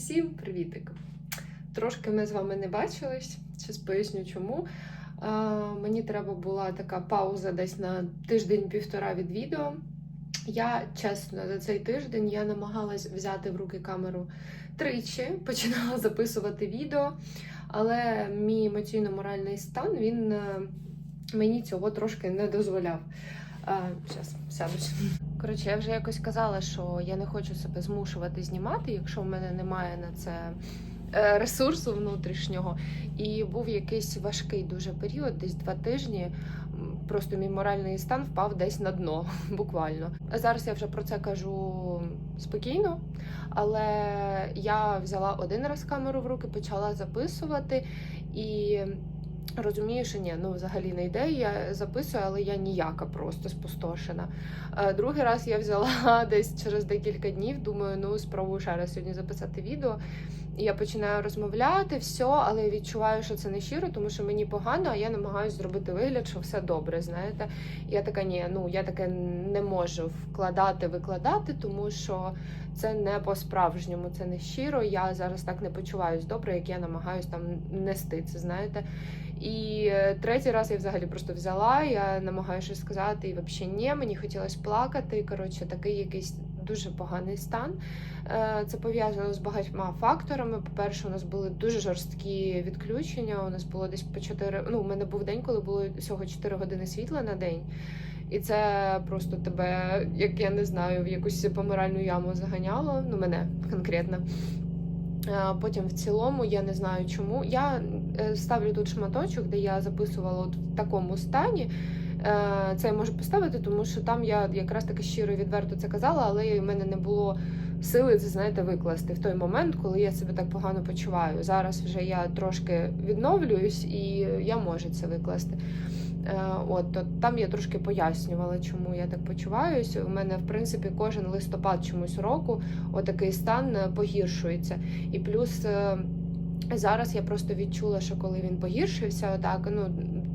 Усім привітик! Трошки ми з вами не бачились, зараз поясню чому. А, мені треба була така пауза десь на тиждень-півтора від відео. Я чесно, за цей тиждень я намагалась взяти в руки камеру тричі, починала записувати відео, але мій емоційно-моральний стан він е, мені цього трошки не дозволяв. Зараз сядуть. Коротше, я вже якось казала, що я не хочу себе змушувати знімати, якщо в мене немає на це е, ресурсу внутрішнього. І був якийсь важкий дуже період, десь два тижні. Просто мій моральний стан впав десь на дно, буквально. Зараз я вже про це кажу спокійно, але я взяла один раз камеру в руки, почала записувати і. Розумію, що ні, ну взагалі не йде. Я записую, але я ніяка, просто спустошена. Е, Другий раз я взяла десь через декілька днів. Думаю, ну спробую ще раз сьогодні записати відео. Я починаю розмовляти, все, але я відчуваю, що це не щиро, тому що мені погано, а я намагаюся зробити вигляд, що все добре. Знаєте, я така, ні, ну я таке не можу вкладати, викладати, тому що це не по-справжньому, це не щиро. Я зараз так не почуваюсь добре, як я намагаюсь там нести це, знаєте. І е, третій раз я взагалі просто взяла, я намагаюся сказати, і взагалі ні, мені хотілося плакати. Коротше, такий якийсь дуже поганий стан. Е, Це пов'язано з багатьма факторами. По-перше, у нас були дуже жорсткі відключення. У нас було десь по 4, Ну, у мене був день, коли було всього 4 години світла на день. І це просто тебе, як я не знаю, в якусь помиральну яму заганяло. Ну, мене конкретно. Е, Потім в цілому я не знаю чому. Я е, ставлю тут шматочок, де я записувала от в такому стані. Е, Це я можу поставити, тому що там я якраз таки щиро і відверто це казала, але в мене не було сили це знаєте викласти в той момент, коли я себе так погано почуваю. Зараз вже я трошки відновлююсь і я можу це викласти. Е, От то там я трошки пояснювала, чому я так почуваюсь. У мене в принципі кожен листопад чомусь року отакий стан погіршується. І плюс е, зараз я просто відчула, що коли він погіршився, отак, ну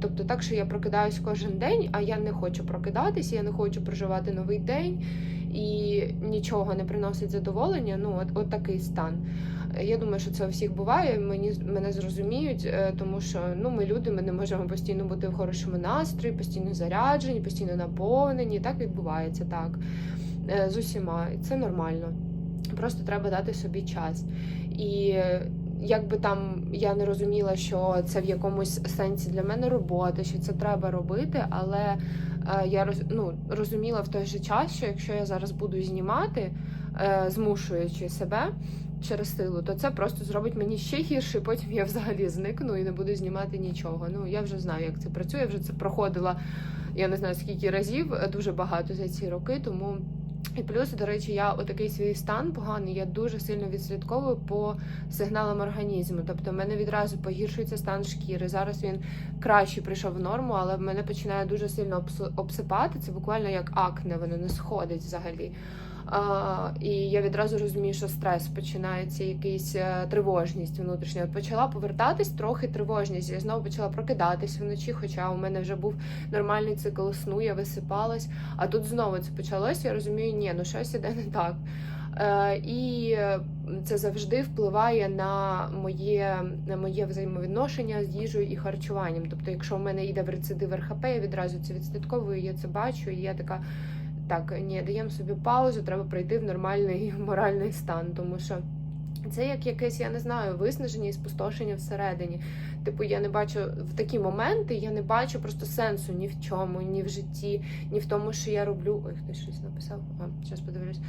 тобто так, що я прокидаюсь кожен день, а я не хочу прокидатися, я не хочу проживати новий день і нічого не приносить задоволення. Ну, от, от такий стан. Я думаю, що це у всіх буває. Мені мене зрозуміють, е, тому що ну ми люди, ми не можемо постійно бути в хорошому настрої, постійно заряджені, постійно наповнені. Так відбувається так Е, з усіма. Це нормально. Просто треба дати собі час. І якби там я не розуміла, що це в якомусь сенсі для мене робота, що це треба робити, але е, я роз, ну, розуміла в той же час, що якщо я зараз буду знімати, е, змушуючи себе через силу, то це просто зробить мені ще гірше. Потім я взагалі зникну і не буду знімати нічого. Ну я вже знаю, як це працює. Я вже це проходила. Я не знаю скільки разів, е, дуже багато за ці роки, тому. І плюс, до речі, я отакий свій стан поганий, я дуже сильно відслідковую по сигналам організму. Тобто, в мене відразу погіршується стан шкіри. Зараз він краще прийшов в норму, але в мене починає дуже сильно обс- обсипати. Це буквально як акне, воно не сходить взагалі. І я відразу розумію, що стрес починається, якийсь е, тривожність внутрішня. От Почала повертатись трохи тривожність. Я знову почала прокидатись вночі, хоча у мене вже був нормальний цикл сну, я висипалась. А тут знову це почалося. Я розумію, ні, ну щось іде не так. Е, і це завжди впливає на моє, на моє взаємовідношення з їжею і харчуванням. Тобто, якщо в мене йде в рецидив РХП, я відразу це відслідковую, я це бачу, і я така. Так, ні, даємо собі паузу, треба прийти в нормальний моральний стан, тому що це як якесь, я не знаю, виснаження і спустошення всередині. Типу, я не бачу в такі моменти, я не бачу просто сенсу ні в чому, ні в житті, ні в тому, що я роблю. Ой, хтось щось написав. А, зараз подивлюсь.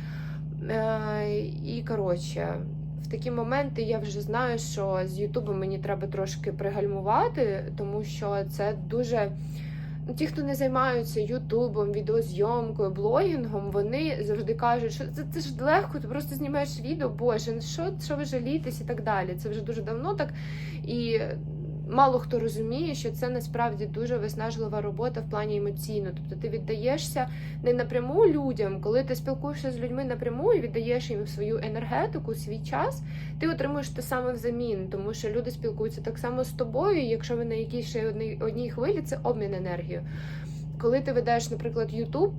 Е, і коротше, в такі моменти я вже знаю, що з Ютубом мені треба трошки пригальмувати, тому що це дуже. Ті, хто не займаються Ютубом, відеозйомкою, блогінгом, вони завжди кажуть, що це, це ж легко, ти просто знімаєш відео, боже, ну що, що ви жалітесь і так далі. Це вже дуже давно так. І мало хто розуміє, що це насправді дуже виснажлива робота в плані емоційно. Тобто ти віддаєшся не напряму людям, коли ти спілкуєшся з людьми напряму і віддаєш їм свою енергетику, свій час, ти отримуєш те саме взамін, тому що люди спілкуються так само з тобою, якщо ви на якійсь ще одній, одній хвилі, це обмін енергією. Коли ти ведеш, наприклад, Ютуб.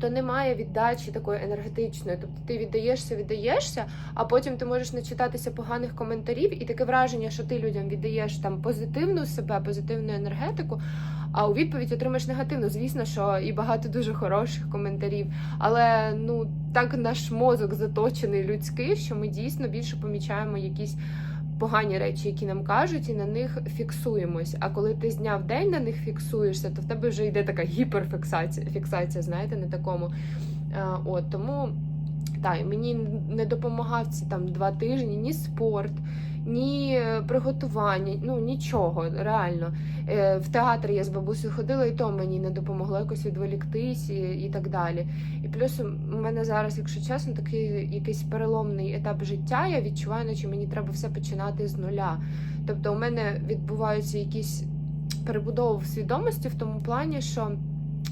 То немає віддачі такої енергетичної. Тобто ти віддаєшся, віддаєшся, а потім ти можеш начитатися поганих коментарів, і таке враження, що ти людям віддаєш там позитивну себе, позитивну енергетику. А у відповідь отримаєш негативну. Звісно, що і багато дуже хороших коментарів. Але ну так наш мозок заточений людський, що ми дійсно більше помічаємо якісь погані речі, які нам кажуть, і на них фіксуємось. А коли ти з дня в день на них фіксуєшся, то в тебе вже йде така гіперфіксація, фіксація, знаєте, на такому. А, от тому та, мені не допомагав ці там два тижні ні спорт, ні е, приготування, ну нічого, реально. Е, В театр я з бабусею ходила, і то мені не допомогло якось відволіктись і, і так далі. І плюс у мене зараз, якщо чесно, такий якийсь переломний етап життя. Я відчуваю, наче мені треба все починати з нуля. Тобто, у мене відбуваються якісь перебудови в свідомості в тому плані, що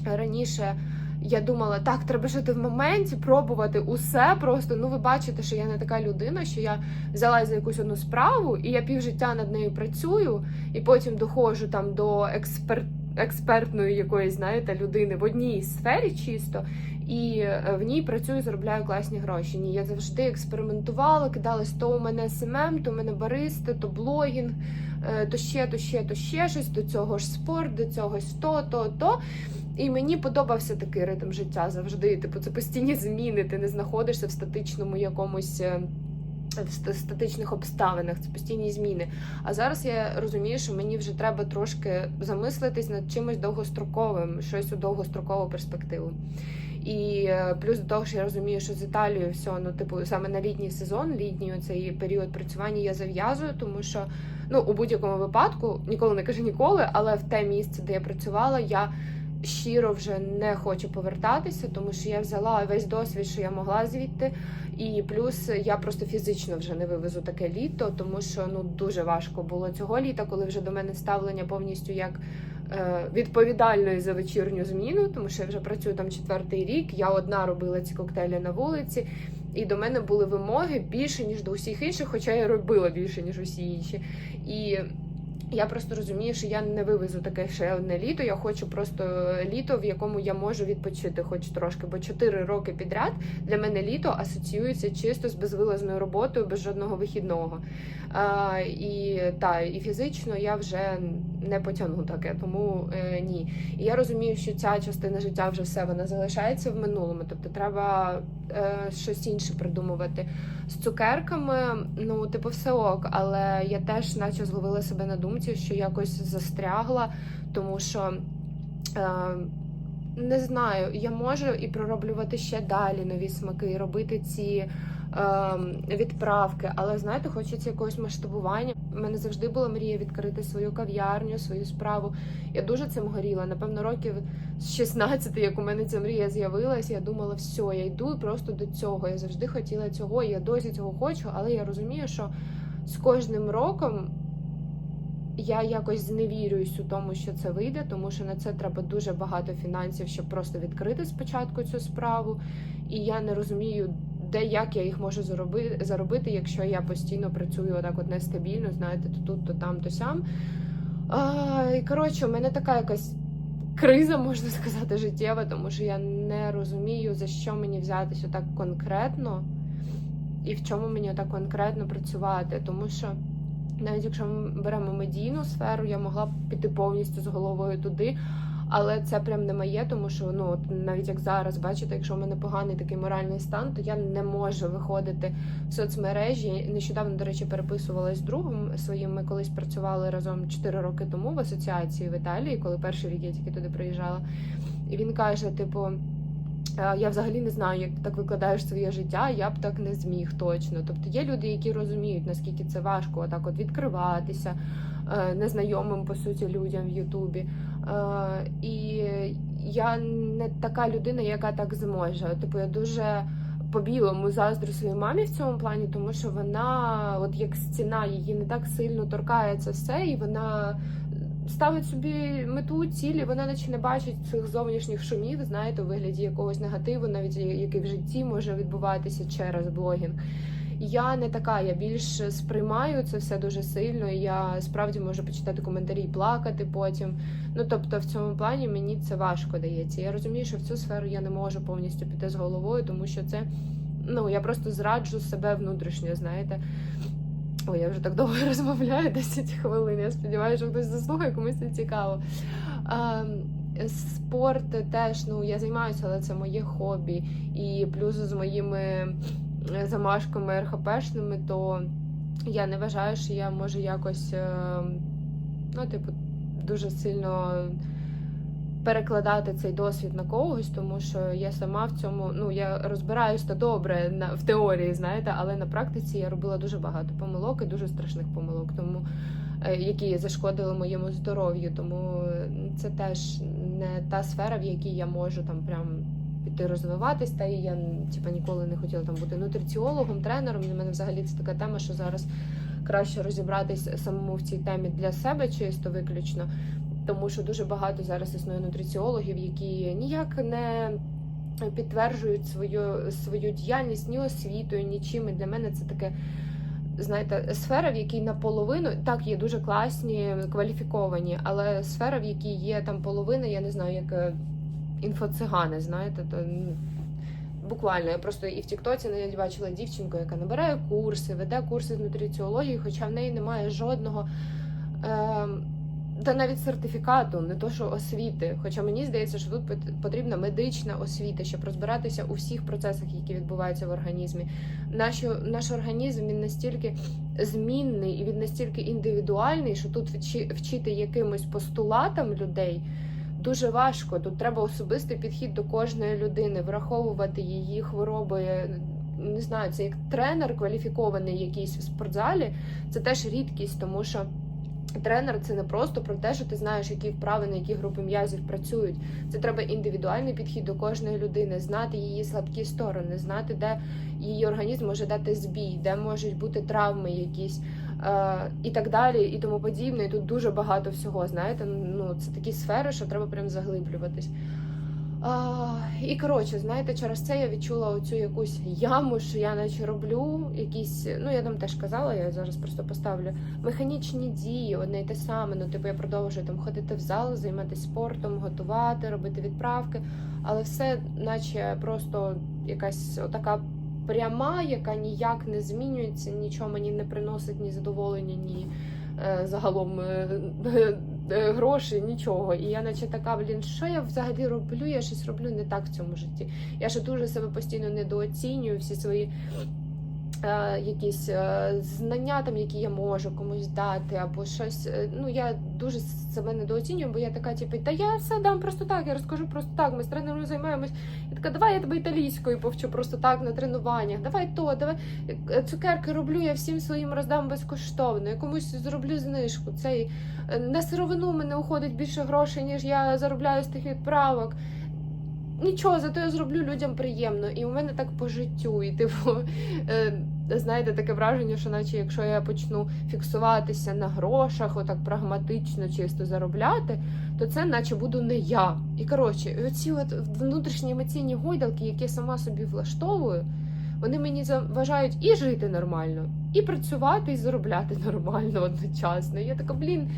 раніше. Я думала, так, треба жити в моменті, пробувати усе. Просто ну ви бачите, що я не така людина, що я взялась за якусь одну справу, і я півжиття над нею працюю, і потім доходжу там до експерт, експертної якоїсь, знаєте, людини в одній сфері чисто. І е, в ній працюю, заробляю класні гроші. Ні, я завжди експериментувала, кидалась то у мене СММ, то у мене баристи, то блогінг, е, то ще, то ще, то ще щось, до цього ж спорт, до цього ж то, то, то. І мені подобався такий ритм життя завжди. Типу, це постійні зміни. Ти не знаходишся в статичному якомусь. е, В статичних обставинах це постійні зміни. А зараз я розумію, що мені вже треба трошки замислитись над чимось довгостроковим, щось у довгострокову перспективу. І е, плюс до того, що я розумію, що з Італією все, ну, типу, саме на літній сезон, літній цей період працювання я зав'язую, тому що ну, у будь-якому випадку, ніколи не кажу ніколи, але в те місце, де я працювала, я щиро вже не хочу повертатися, тому що я взяла весь досвід, що я могла звідти. І плюс я просто фізично вже не вивезу таке літо, тому що ну дуже важко було цього літа, коли вже до мене ставлення повністю як е, відповідальної за вечірню зміну, тому що я вже працюю там четвертий рік. Я одна робила ці коктейлі на вулиці, і до мене були вимоги більше ніж до усіх інших, хоча я робила більше ніж усі інші. І я просто розумію, що я не вивезу таке ще одне літо. Я хочу просто літо, в якому я можу відпочити хоч трошки, бо 4 роки підряд для мене літо асоціюється чисто з безвилазною роботою, без жодного вихідного. А, і та, і фізично я вже не потягну таке, тому е, ні. І я розумію, що ця частина життя вже все вона залишається в минулому. Тобто треба е, щось інше придумувати. З цукерками, ну, типу, все ок, але я теж наче зловила себе на думці, що якось застрягла, тому що. Е, не знаю, я можу і пророблювати ще далі нові смаки, і робити ці ем, відправки, але знаєте, хочеться якогось масштабування. У мене завжди була мрія відкрити свою кав'ярню, свою справу. Я дуже цим горіла. Напевно, років з 16, як у мене ця мрія з'явилася, я думала, все, я йду просто до цього. Я завжди хотіла цього, я досі цього хочу, але я розумію, що з кожним роком. Я якось зневірююсь у тому, що це вийде, тому що на це треба дуже багато фінансів, щоб просто відкрити спочатку цю справу. І я не розумію, де як я їх можу заробити, заробити, якщо я постійно працюю отак от нестабільно, знаєте, то тут, то там, то сям. А, і коротше, у мене така якась криза, можна сказати, життєва, тому що я не розумію, за що мені взятися так конкретно, і в чому мені так конкретно працювати. Тому що навіть якщо ми беремо медійну сферу, я могла б піти повністю з головою туди. Але це прям не моє, тому що ну навіть як зараз, бачите, якщо в мене поганий такий моральний стан, то я не можу виходити в соцмережі. Нещодавно, до речі, переписувалась з другом своїм. Ми колись працювали разом 4 роки тому в асоціації в Італії, коли перший рік я тільки туди приїжджала. І він каже: типу. «Е, Я взагалі не знаю, як ти так викладаєш своє життя, я б так не зміг точно. Тобто є люди, які розуміють, наскільки це важко отак от відкриватися е, незнайомим по суті людям в Ютубі. Е, І я не така людина, яка так зможе. Типу, я дуже по-білому заздрю своїй мамі в цьому плані, тому що вона, от як стіна, її не так сильно торкається все, і вона ставить собі мету, цілі, вона наче не бачить цих зовнішніх шумів, знаєте, у вигляді якогось негативу, навіть який в житті може відбуватися через блогінг. Я не така, я більш сприймаю це все дуже сильно. і Я справді можу почитати коментарі і плакати потім. Ну тобто, в цьому плані мені це важко дається. Я розумію, що в цю сферу я не можу повністю піти з головою, тому що це ну я просто зраджу себе внутрішньо, знаєте. Ой, я вже так довго розмовляю 10 хвилин. Я сподіваюся, що хтось заслухає, комусь це цікаво. А, спорт теж ну я займаюся, але це моє хобі. І плюс з моїми замашками РХПшними, то я не вважаю, що я можу якось е, ну, типу, дуже сильно перекладати цей досвід на когось, тому що я сама в цьому ну я розбираюся добре на в теорії, знаєте, але на практиці я робила дуже багато помилок і дуже страшних помилок, тому е, які зашкодили моєму здоров'ю. Тому це теж не та сфера, в якій я можу там прям піти розвиватись. Та і я типа ніколи не хотіла там бути нутриціологом, тренером. Для мене взагалі це така тема, що зараз краще розібратись самому в цій темі для себе, чисто виключно. Тому що дуже багато зараз існує нутриціологів, які ніяк не підтверджують свою свою діяльність ні освітою, нічим. І для мене це таке, знаєте, сфера, в якій наполовину так є дуже класні, кваліфіковані, але сфера, в якій є там половина, я не знаю, як е, інфоцигани, знаєте, то буквально я просто і в Тіктоці навіть бачила дівчинку, яка набирає курси, веде курси з нутриціології, хоча в неї немає жодного. Е та навіть сертифікату, не то що освіти. Хоча мені здається, що тут потрібна медична освіта, щоб розбиратися у всіх процесах, які відбуваються в організмі. Наш, наш організм він настільки змінний і він настільки індивідуальний, що тут вчи, вчити якимось постулатам людей. Дуже важко. Тут треба особистий підхід до кожної людини, враховувати її хвороби. Не знаю, це як тренер кваліфікований якийсь в спортзалі. Це теж рідкість, тому що. Тренер це не просто про те, що ти знаєш, які вправи на які групи м'язів працюють. Це треба індивідуальний підхід до кожної людини, знати її слабкі сторони, знати, де її організм може дати збій, де можуть бути травми якісь е, і так далі, і тому подібне. І тут дуже багато всього. Знаєте, ну це такі сфери, що треба прям заглиблюватись. А, І коротше, знаєте, через це я відчула оцю якусь яму, що я наче роблю якісь. Ну я там теж казала, я зараз просто поставлю механічні дії, одне й те саме. Ну, типу, я продовжую там ходити в зал, займатися спортом, готувати, робити відправки, але все, наче просто якась отака пряма, яка ніяк не змінюється, нічого мені не приносить ні задоволення, ні е, загалом. Е, грошей, нічого. І я, наче така, блін, що я взагалі роблю? Я щось роблю не так в цьому житті. Я ще дуже себе постійно недооцінюю, всі свої е, якісь е, знання, там, які я можу комусь дати, або щось. Е, ну, я дуже себе недооцінюю, бо я така, типу, та я все дам просто так, я розкажу просто так. Ми з тренером займаємось. Я така, давай я тебе італійською повчу просто так на тренуваннях. Давай то, давай е, цукерки роблю, я всім своїм роздам безкоштовно. Я комусь зроблю знижку. Цей на сировину мене уходить більше грошей, ніж я заробляю з тих відправок. Нічого, зато я зроблю людям приємно. І у мене так по життю. І типу, е, знаєте, таке враження, що наче якщо я почну фіксуватися на грошах, отак прагматично, чисто заробляти, то це наче буду не я. І коротше, оці от внутрішні емоційні гойдалки, які я сама собі влаштовую, вони мені заважають і жити нормально, і працювати, і заробляти нормально одночасно. Я така, блін.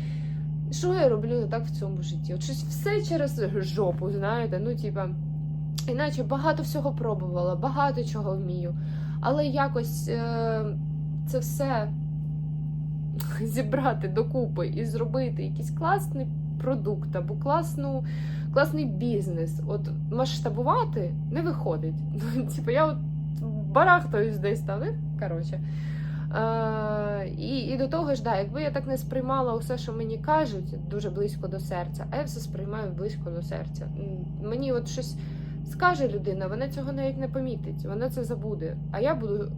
Що я роблю не так в цьому житті? От щось все через жопу, знаєте, ну, типа, іначе багато всього пробувала, багато чого вмію. Але якось е, це все зібрати докупи і зробити якийсь класний продукт або класну, класний бізнес. От масштабувати не виходить. Ну, типу, я от барахтаюсь десь там, ну, коротше. Е, і і до того ж, да, якби я так не сприймала усе, що мені кажуть, дуже близько до серця, а я все сприймаю близько до серця. Мені от щось скаже людина, вона цього навіть не помітить, вона це забуде. А я буду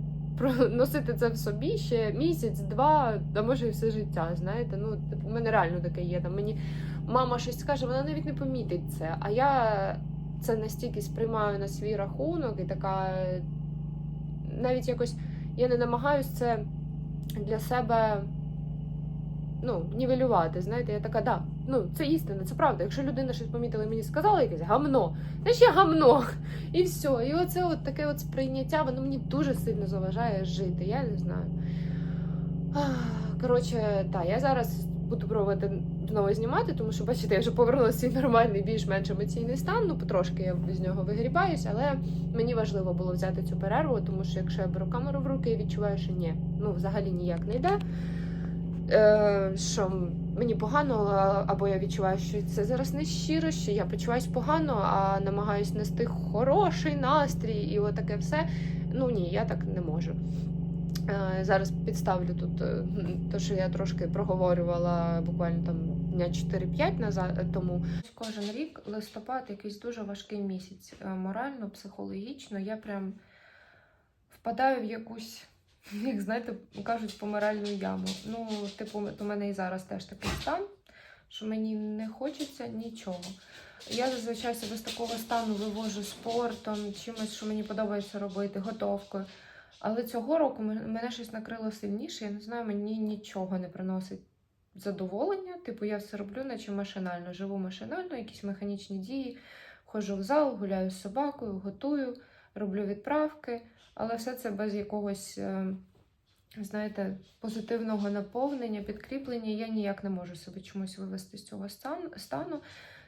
носити це в собі ще місяць, два, а може і все життя. Знаєте, ну у мене реально таке є. Там мені мама щось скаже, вона навіть не помітить це. А я це настільки сприймаю на свій рахунок і така навіть якось я не намагаюся це для себе ну, нівелювати. Знаєте, я така, да, ну це істина, це правда. Якщо людина щось помітила і мені сказала якесь гамно, значить я гамно. І все. І оце от таке от сприйняття, воно мені дуже сильно заважає жити. Я не знаю. Коротше, так, я зараз буду пробувати знову знімати, тому що, бачите, я вже повернулася в свій нормальний, більш-менш емоційний стан. Ну, потрошки я з нього вигрібаюсь, але мені важливо було взяти цю перерву, тому що якщо я беру камеру в руки, я відчуваю, що ні, ну взагалі ніяк не йде. Е, що мені погано, або я відчуваю, що це зараз не щиро, що я почуваюсь погано, а намагаюсь нести хороший настрій і отаке все. Ну ні, я так не можу. Е, Зараз підставлю тут те, що я трошки проговорювала буквально там дня 4-5 назад е, тому. Кожен рік листопад якийсь дуже важкий місяць. Морально, психологічно. Я прям впадаю в якусь, як знаєте, кажуть, помиральну яму. Ну, типу, у мене і зараз теж такий стан, що мені не хочеться нічого. Я зазвичай себе з такого стану вивожу спортом, чимось, що мені подобається робити, готовкою. Але цього року мене щось накрило сильніше. Я не знаю, мені нічого не приносить задоволення. Типу, я все роблю, наче машинально. Живу машинально, якісь механічні дії. Ходжу в зал, гуляю з собакою, готую, роблю відправки, але все це без якогось, е, знаєте, позитивного наповнення, підкріплення. Я ніяк не можу себе чомусь вивести з цього стану.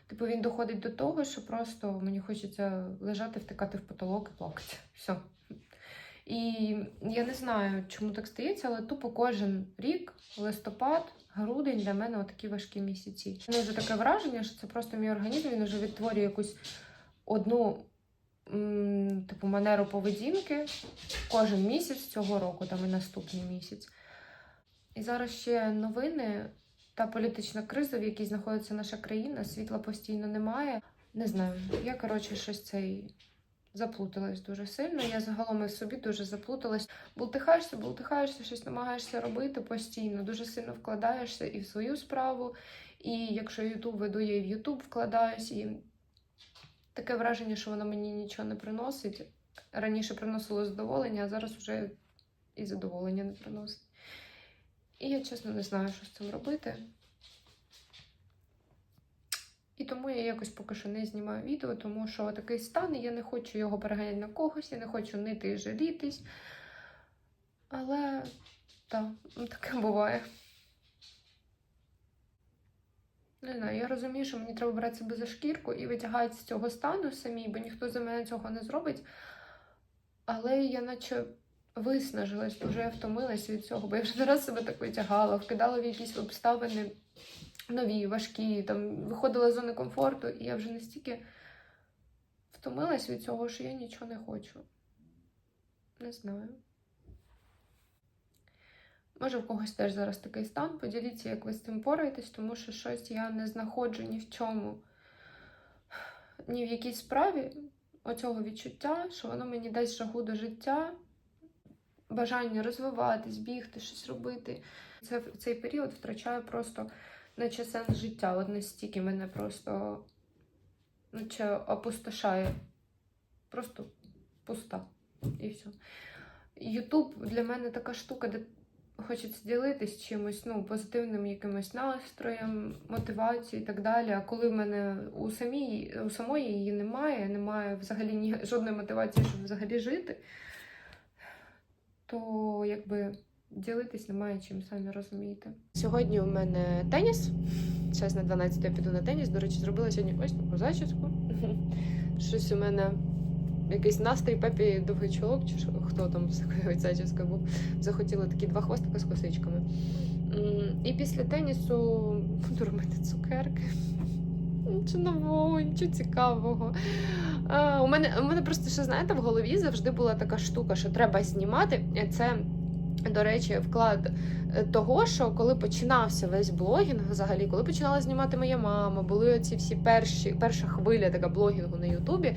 Типу, він доходить до того, що просто мені хочеться лежати, втикати в потолок і плакати. Все. І я не знаю, чому так стається, але тупо кожен рік, листопад, грудень для мене отакі важкі місяці. У вже таке враження, що це просто мій організм, він вже відтворює якусь одну типу манеру поведінки кожен місяць цього року, там і наступний місяць. І зараз ще новини та політична криза, в якій знаходиться наша країна, світла постійно немає. Не знаю, я коротше щось цей заплуталась дуже сильно. Я загалом і собі дуже заплуталась. Бултихаєшся, бултихаєшся, щось намагаєшся робити постійно, дуже сильно вкладаєшся і в свою справу. І якщо Ютуб веду, я і в Ютуб вкладаюсь. І таке враження, що воно мені нічого не приносить. Раніше приносило задоволення, а зараз вже і задоволення не приносить. І я чесно не знаю, що з цим робити. І тому я якось поки що не знімаю відео, тому що такий стан, і я не хочу його переганяти на когось, я не хочу нити і жалітись. Але так, таке буває. Не знаю, я розумію, що мені треба брати себе за шкірку і витягати з цього стану самій, бо ніхто за мене цього не зробить. Але я наче виснажилась, я втомилась від цього, бо я вже не раз себе так витягала, вкидала в якісь обставини нові, важкі, там виходила з зони комфорту, і я вже настільки втомилась від цього, що я нічого не хочу. Не знаю. Може, в когось теж зараз такий стан. Поділіться, як ви з цим пораєтесь, тому що щось я не знаходжу ні в чому, ні в якій справі оцього відчуття, що воно мені дасть жагу до життя, бажання розвиватись, бігти, щось робити. Це цей період втрачаю просто наче сенс життя. От настільки мене просто наче опустошає. Просто пуста. І все. Ютуб для мене така штука, де хочеться ділитись чимось, ну, позитивним якимось настроєм, мотивацією і так далі. А коли в мене у самій, у самої її немає, немає взагалі ні, жодної мотивації, щоб взагалі жити, то якби ділитись немає чим, самі розумієте. Сьогодні у мене теніс. Зараз на 12 я піду на теніс. До речі, зробила сьогодні ось таку зачіску. Щось у мене якийсь настрій пепі довгий чолок, чи хто там з такою зачіскою був. Захотіла такі два хвостика з косичками. І після тенісу буду робити цукерки. Нічого нового, нічого цікавого. А, у, мене, у мене просто ще, знаєте, в голові завжди була така штука, що треба знімати. Це, до речі, вклад е, того, що коли починався весь блогінг, взагалі, коли починала знімати моя мама, були оці всі перші, перша хвиля така блогінгу на Ютубі.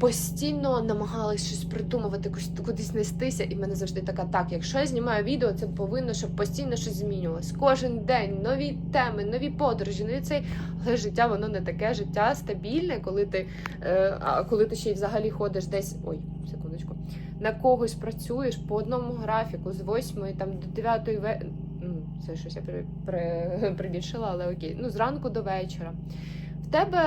Постійно намагалась щось придумувати, кудись- нестися, і в мене завжди така так. Якщо я знімаю відео, це повинно, щоб постійно щось змінювалось. Кожен день нові теми, нові подорожі, нові цей. Але життя воно не таке. Життя стабільне, коли ти, е, а коли ти ще й взагалі ходиш десь. Ой, секундочку, на когось працюєш по одному графіку з 8 там до 9 ве... це щось я при, при, прибільшила, але окей. Ну, зранку до вечора. В тебе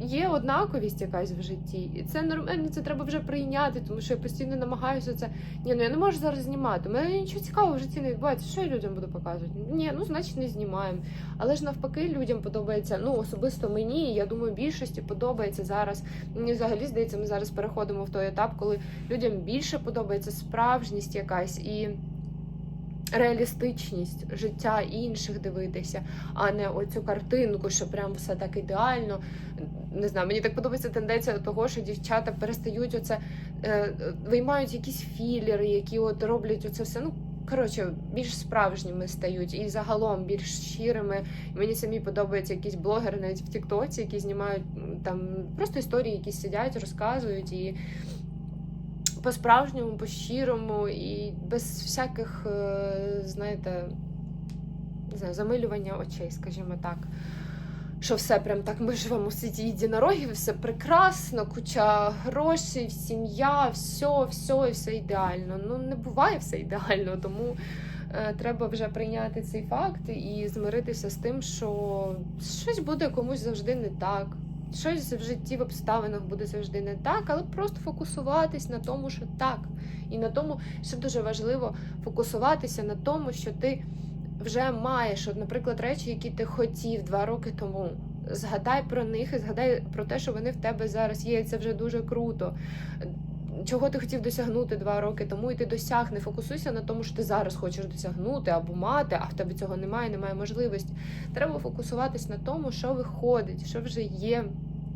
є однаковість якась в житті, і це нормально, це треба вже прийняти, тому що я постійно намагаюся це. Ні, ну я не можу зараз знімати. У мене нічого цікавого в житті не відбувається. Що я людям буду показувати? Ні, ну значить не знімаємо. Але ж навпаки, людям подобається. Ну особисто мені, я думаю, більшості подобається зараз. Мені взагалі здається, ми зараз переходимо в той етап, коли людям більше подобається справжність якась і. Реалістичність життя інших дивитися, а не оцю картинку, що прям все так ідеально. Не знаю, мені так подобається тенденція того, що дівчата перестають оце е, виймають якісь філери, які от роблять оце все. Ну коротше, більш справжніми стають і загалом більш щирими. Мені самі подобаються якісь блогери, навіть в Тіктоці, які знімають там просто історії, які сидять, розказують і по-справжньому, по-щирому і без всяких, е, знаєте, не знаю, замилювання очей, скажімо так. Що все прям так ми живемо у світі єдинорогів, все прекрасно, куча грошей, сім'я, все, все, все ідеально. Ну не буває все ідеально, тому е, треба вже прийняти цей факт і змиритися з тим, що щось буде комусь завжди не так. Щось в житті в обставинах буде завжди не так, але просто фокусуватись на тому, що так. І на тому, що дуже важливо, фокусуватися на тому, що ти вже маєш, от, наприклад, речі, які ти хотів два роки тому. Згадай про них і згадай про те, що вони в тебе зараз є. Це вже дуже круто. Чого ти хотів досягнути два роки тому, і ти досяг. Не фокусуйся на тому, що ти зараз хочеш досягнути або мати, а в тебе цього немає, немає можливості. Треба фокусуватись на тому, що виходить, що вже є.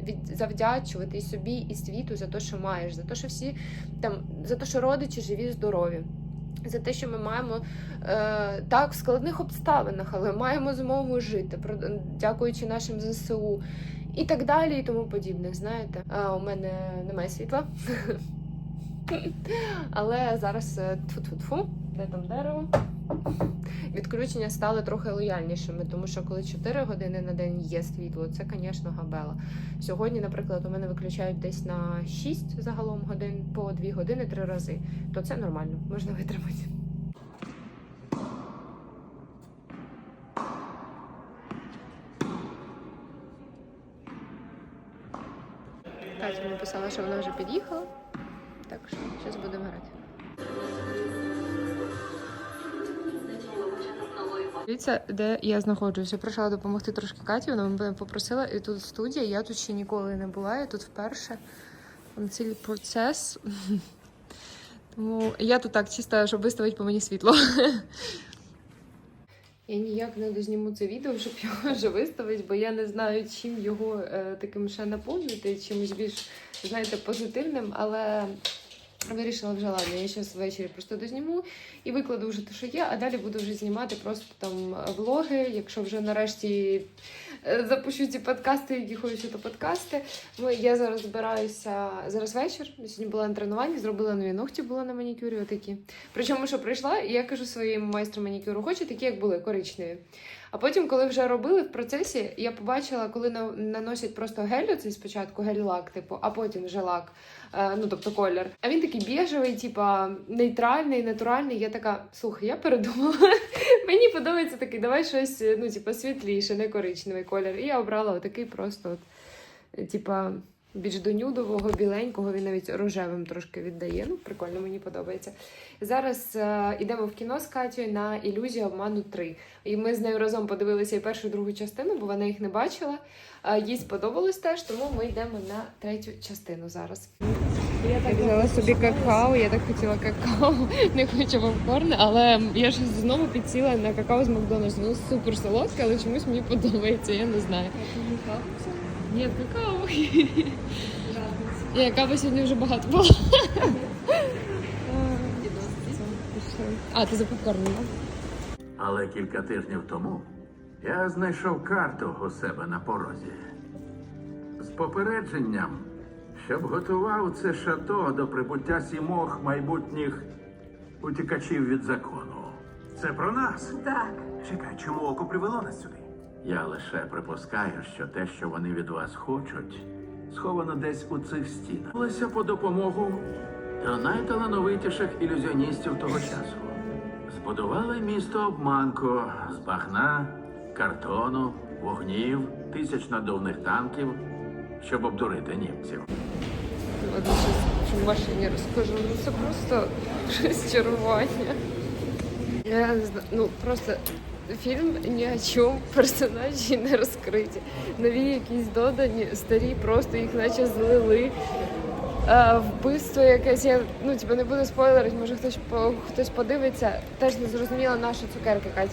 Від завдячувати і собі, і світу за те, що маєш, за те, що всі там за те, що родичі живі, здорові, за те, що ми маємо е, так в складних обставинах, але маємо змогу жити, дякуючи нашим ЗСУ і так далі, і тому подібне. Знаєте, а, у мене немає світла. Але зараз е, тфу-тфу-тфу, де там дерево? Відключення стали трохи лояльнішими, тому що коли 4 години на день є світло, це, звісно, габела. Сьогодні, наприклад, у мене виключають десь на 6 загалом годин по 2 години три рази. То це нормально, можна витримати. Катя мені писала, що вона вже під'їхала. Що зараз будемо грати. Дивіться, де я знаходжуся. Прийшла допомогти трошки Каті, вона мене попросила, і тут студія. Я тут ще ніколи не була, я тут вперше. Там цілий процес. Тому я тут так чисто, щоб виставити по мені світло. Я ніяк не дозніму це відео, щоб його вже виставити, бо я не знаю, чим його е, таким ще наповнити, чимось більш, знаєте, позитивним, але вирішила вже ладно, я зараз ввечері просто дозніму і викладу вже те, що є, а далі буду вже знімати просто там влоги, якщо вже нарешті е, запущу ці подкасти, які хочу, то подкасти. Ну, я зараз збираюся зараз вечір. Сьогодні була на тренуванні, зробила нові ногті, була на манікюрі отакі. Причому, що прийшла, і я кажу своїм майстру манікюру, хочу такі, як були, коричневі. А потім, коли вже робили в процесі, я побачила, коли наносять просто гель оцей спочатку, гель-лак, типу, а потім вже лак, е, ну тобто колір. А він такий біжевий, типа нейтральний, натуральний. Я така, слухай, я передумала. Мені подобається такий, давай щось, ну, типа, світліше, не коричневий колір. І я обрала отакий просто, от, типа. Більш до нюдового, біленького, він навіть рожевим трошки віддає. Ну, прикольно, мені подобається. Зараз е, йдемо в кіно з Катєю на ілюзію обману 3. І ми з нею разом подивилися і першу і другу частину, бо вона їх не бачила. Е, їй сподобалось теж, тому ми йдемо на третю частину зараз. Я взяла собі какао, я так хотіла какао, не хочу попкорн, але я ж знову підсіла на какао з Макдональдсу. Ну супер солодке, але чомусь мені подобається, я не знаю. Ні, какао. Ні, кави сьогодні вже багато було. А, ти за попкорном, так? Але кілька тижнів тому я знайшов карту у себе на порозі з попередженням, щоб готував це шато до прибуття сімох майбутніх утікачів від закону. Це про нас. Так. Чекай, чому око привело нас сюди? Я лише припускаю, що те, що вони від вас хочуть, сховано десь у цих стінах. Лися по допомогу до найталановитіших ілюзіоністів того часу. Збудували місто обманку з багна, картону, вогнів, тисяч надувних танків, щоб обдурити німців. От щось в машині розкажу. Ну це просто розчарування. Я не знаю, ну просто фільм ні о чому, персонажі не розкриті. Нові якісь додані, старі, просто їх наче злили. Е, вбивство якесь, я ну типу не буду спойлерити, може хтось по- хтось подивиться. Теж не зрозуміла наші цукерки, Кать.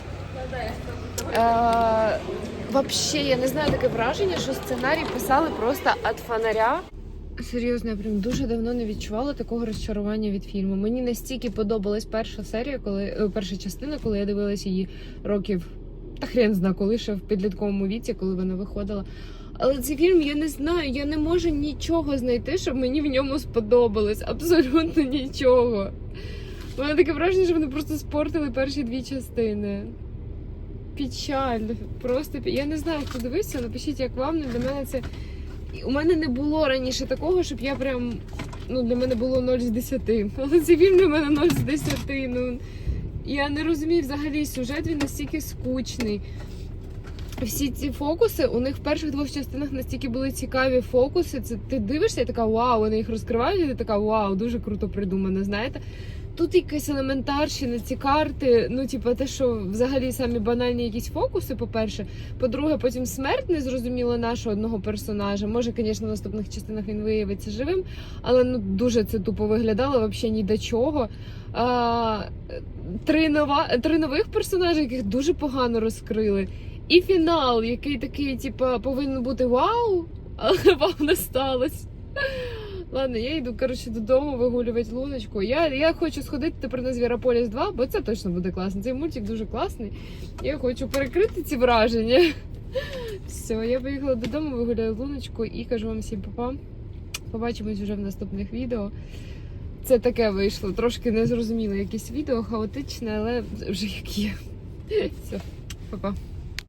Вообще, я не знаю таке враження, що сценарій писали просто від фонаря. Серйозно, я прям дуже давно не відчувала такого розчарування від фільму. Мені настільки подобалась перша серія, коли е, перша частина, коли я дивилась її років та хрен зна, коли ще в підлітковому віці, коли вона виходила. Але цей фільм я не знаю, я не можу нічого знайти, щоб мені в ньому сподобалось. Абсолютно нічого. У мене таке враження, що вони просто спортили перші дві частини. Печаль. Просто я не знаю, хто дивився, напишіть, як вам. Для мене це. У мене не було раніше такого, щоб я прям. Ну, для мене було 0 з 10. Але цей фільм для мене 0 з 10. Ну, я не розумію взагалі сюжет, він настільки скучний. Всі ці фокуси, у них в перших двох частинах настільки були цікаві фокуси. Це ти дивишся і така вау, вони їх розкривають, і ти така вау, дуже круто придумано, знаєте. Тут якась елементарщина, ці карти, ну, типу, те, що взагалі самі банальні якісь фокуси, по-перше. По-друге, потім смерть незрозуміла нашого одного персонажа. Може, звісно, в наступних частинах він виявиться живим, але ну дуже це тупо виглядало взагалі ні до чого. А, три, нова, три нових персонажі, яких дуже погано розкрили. І фінал, який такий, типу, повинен бути вау, але вау не сталося. Ладно, я йду коротше додому вигулювати луночку. Я, я хочу сходити тепер на Звірополіс 2, бо це точно буде класно. Цей мультик дуже класний. Я хочу перекрити ці враження. Все, я поїхала додому, вигуляю луночку і кажу вам всім па-па. Побачимось вже в наступних відео. Це таке вийшло. Трошки незрозуміле якесь відео, хаотичне, але вже як є. Все, па-па.